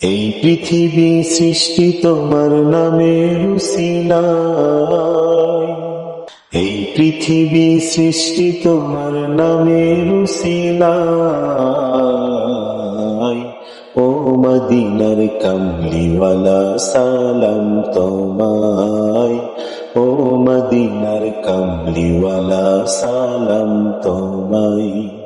এই পৃথিবী সৃষ্টি তোমার নামে উসিলায় এই পৃথিবী সৃষ্টি তোমার নামে উসিলায় ও মদিনার কামলিওয়ালা, সালাম তোমায়। ও মদিনার কামলিওয়ালা, সালাম তোমায়।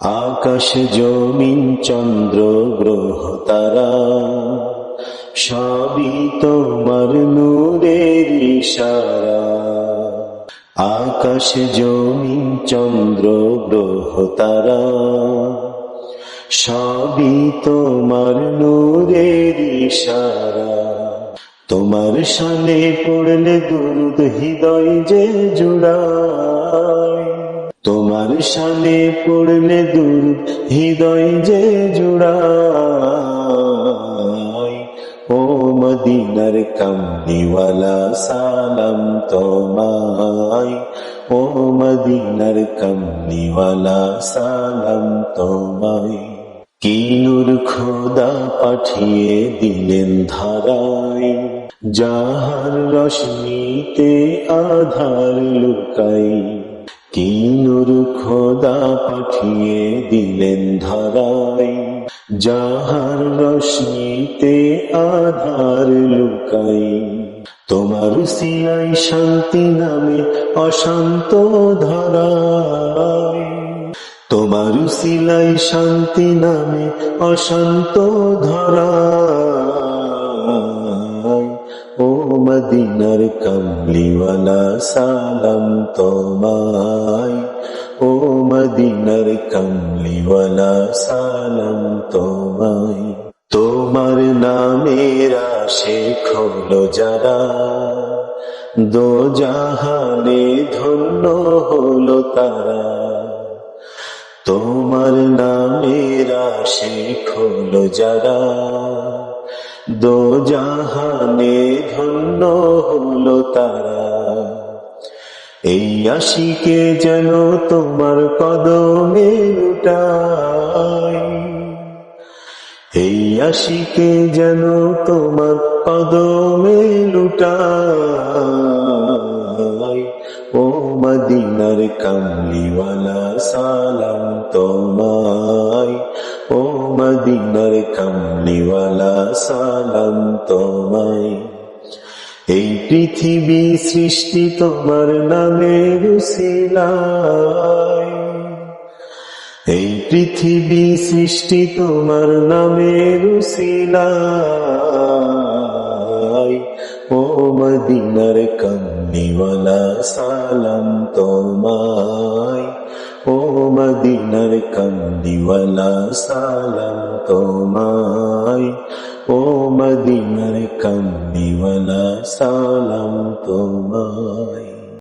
আকাশ জমিন চন্দ্র গ্রহ তারা, সবই তোমার নূরের ইশারা। আকাশ জমিন চন্দ্র গ্রহ তারা, সবই তোমার নূরের ইশারা। তোমার সালে পড়লে দুরুদ হৃদয় যে জুড়ায় তোমার সালে পড়লে দূর, হৃদয় যে জুড়ায়। ও মদিনার কামলিওয়ালা, সালাম তোমায়। ও মদিনার কামলিওয়ালা, সালাম তোমায়। কি নূর খোদা পাঠিয়ে দিলেন ধারায়, যাহার রশ্মিতে আধার লুকাই কি খোদা পাঠিয়ে দিলেন ধরাই। যাহার রশ্মিতে আধার লুকাই, তোমার সিলাই শান্তি নামে অশান্ত ধরায় তোমার সিলাই শান্তি নামে অশান্ত ধরায় ও মদিনার কমলিওয়ালা সালাম তোমায়। ও মদিনার কমলিওয়ালা সালাম তোমায়। তোমার নামের আশে খোলো যারা। দো জাহানে ধন্য হলো তারা। তোমার নামের আশে খোলো যারা। দো জাহানে হলো তারা। এই আশিকে যেন তোমার কদমে লুটাই। এই আশিকে যেন তোমার কদমে লুটাই। ও মদিনার কামলিওয়ালা, সালাম তোমায়। ও মদিনার কামলিওয়ালা, সালাম তোমায়। এই পৃথিবী সৃষ্টি তোমার নামে রুসিলায় এই পৃথিবী সৃষ্টি তোমার নামে রুসিলায় ও মদিনার কামনিওয়ালা সালাম তোমায়। ও মদিনার কামনিওয়ালা সালাম তোমায়। ও মদিনার কামনিওয়ালা sa